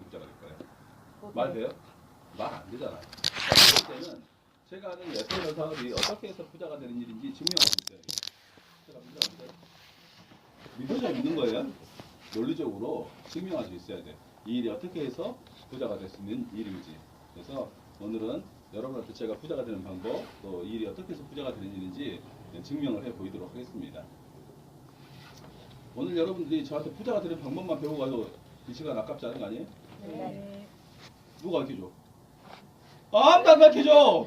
부자가 될 거예요. 말 돼요? 말 안 되잖아요. 그럴 때는 제가 하는 예술 사업이 어떻게 해서 부자가 되는 일인지 증명하고 있어요. 제가 믿어요. 믿어져 있는 거예요. 논리적으로 증명할 수 있어야 돼. 이 일이 어떻게 해서 부자가 될 수 있는 일인지. 그래서 오늘은 여러분한테 제가 부자가 되는 방법, 또 이 일이 어떻게 해서 부자가 되는 일인지 증명을 해 보이도록 하겠습니다. 오늘 여러분들이 저한테 부자가 되는 방법만 가도 이 시간 아깝지 않은 거 아니에요? 네. 누가 가르쳐줘? 아무도 안 가르쳐 줘!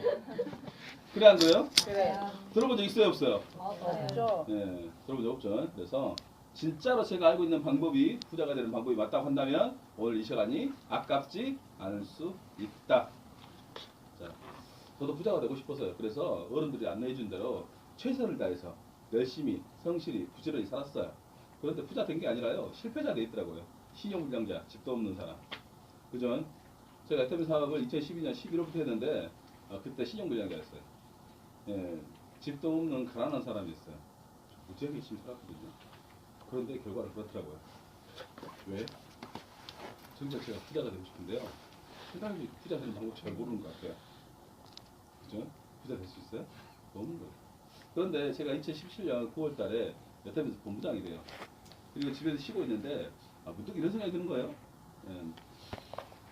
그래 안 그래요? 그래요. 들어본 적 있어요 없어요? 없죠. 네, 들어본 적 없죠. 그래서 진짜로 제가 알고 있는 방법이 부자가 되는 방법이 맞다고 한다면 오늘 이 시간이 아깝지 않을 수 있다. 자, 저도 부자가 되고 싶어서요. 그래서 어른들이 안내해 준 대로 최선을 다해서 열심히 성실히 부지런히 살았어요. 그런데 부자 된 게 아니라요. 실패자 돼 있더라고요. 신용불량자, 집도 없는 사람. 그죠? 제가 애터미 사업을 2012년 11월부터 했는데 어, 그때 신용불량자였어요. 예, 집도 없는 가난한 사람이었어요. 무지하게 열심히 살았거든요. 그런데 결과는 그렇더라고요. 왜? 정작 제가 부자가 되고 싶은데요. 세상에 부자 되는 방법 잘 모르는 것 같아요. 그죠? 부자 될 수 있어요? 없는 거예요. 그런데 제가 2017년 9월 달에 여태면서 본부장이 돼요. 그리고 집에서 쉬고 있는데 아, 문득 이런 생각이 드는 거예요. 예,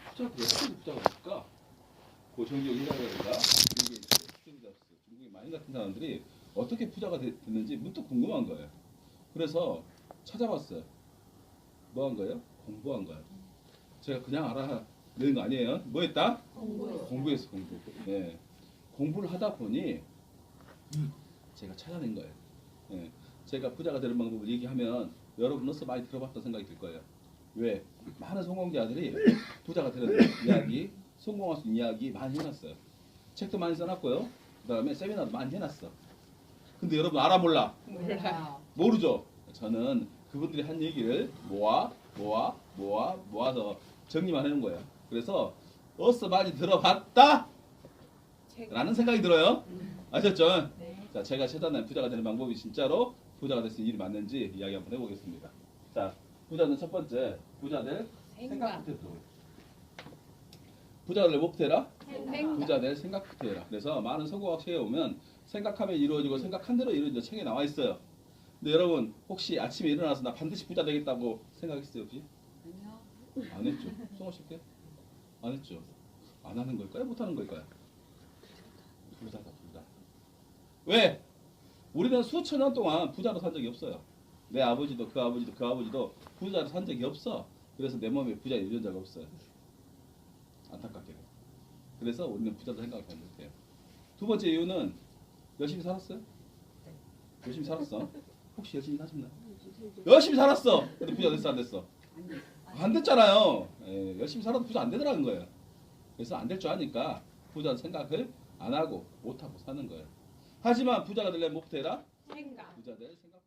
부자가 어떻게 부자가 될까? 그 정기영 회장이라든가 중국의 스티브 잡스, 중국의 마인 같은 사람들이 어떻게 부자가 되- 됐는지 문득 궁금한 거예요. 그래서 찾아봤어요. 뭐 한 거예요? 공부한 거예요. 제가 그냥 알아내는 거 아니에요. 뭐 했다? 공부했어, 공부. 예. 공부를 하다 보니 제가 찾아낸 거예요. 예. 제가 부자가 되는 방법을 얘기하면 여러분으로서 많이 들어봤던 생각이 들 거예요. 왜? 많은 성공자들이 부자가 되는 이야기, 성공할 수 있는 이야기 많이 해놨어요. 책도 많이 써놨고요. 그 다음에 세미나도 많이 해놨어. 근데 여러분 알아 몰라? 몰라요. 모르죠. 저는 그분들이 한 얘기를 모아 모아 모아 모아서 정리만 해놓은 거예요. 그래서 어서 많이 들어봤다 라는 생각이 들어요. 아셨죠? 네. 자, 제가 찾아낸 부자가 되는 방법이 진짜로 부자가 될 수 있는 일이 맞는지 이야기 한번 해보겠습니다. 자, 부자는 첫 번째 부자들 생각부터 들어요. 부자를 뭐부터 해라? 생각. 부자들 생각부터 해라. 그래서 많은 성공학 책에 보면 생각하면 이루어지고 생각한 대로 이루어져 책에 나와 있어요. 근데 여러분 혹시 아침에 일어나서 나 반드시 부자 되겠다고 생각했어요 혹시? 아니요. 안 했죠. 송호 씨께? 안 했죠. 안 하는 걸까요? 못 하는 걸까요? 부자다 부자. 왜? 우리는 수천 년 동안 부자로 산 적이 없어요. 내 아버지도 그 아버지도 그 아버지도 부자로 산 적이 없어. 그래서 내 몸에 부자 유전자가 없어요. 안타깝게도. 그래서 우리는 부자도 생각을 잘 못해요. 두 번째 이유는 열심히 살았어요? 열심히 살았어. 혹시 열심히 사셨나요? 열심히 살았어. 근데 부자 됐어 안 됐어? 안 됐잖아요. 예, 열심히 살아도 부자 안 되더라는 거예요. 그래서 안 될 줄 아니까 부자 생각을 안 하고 못 하고 사는 거예요. 하지만 부자가 되려면 뭐부터 해라? 생각. 부자들 생각.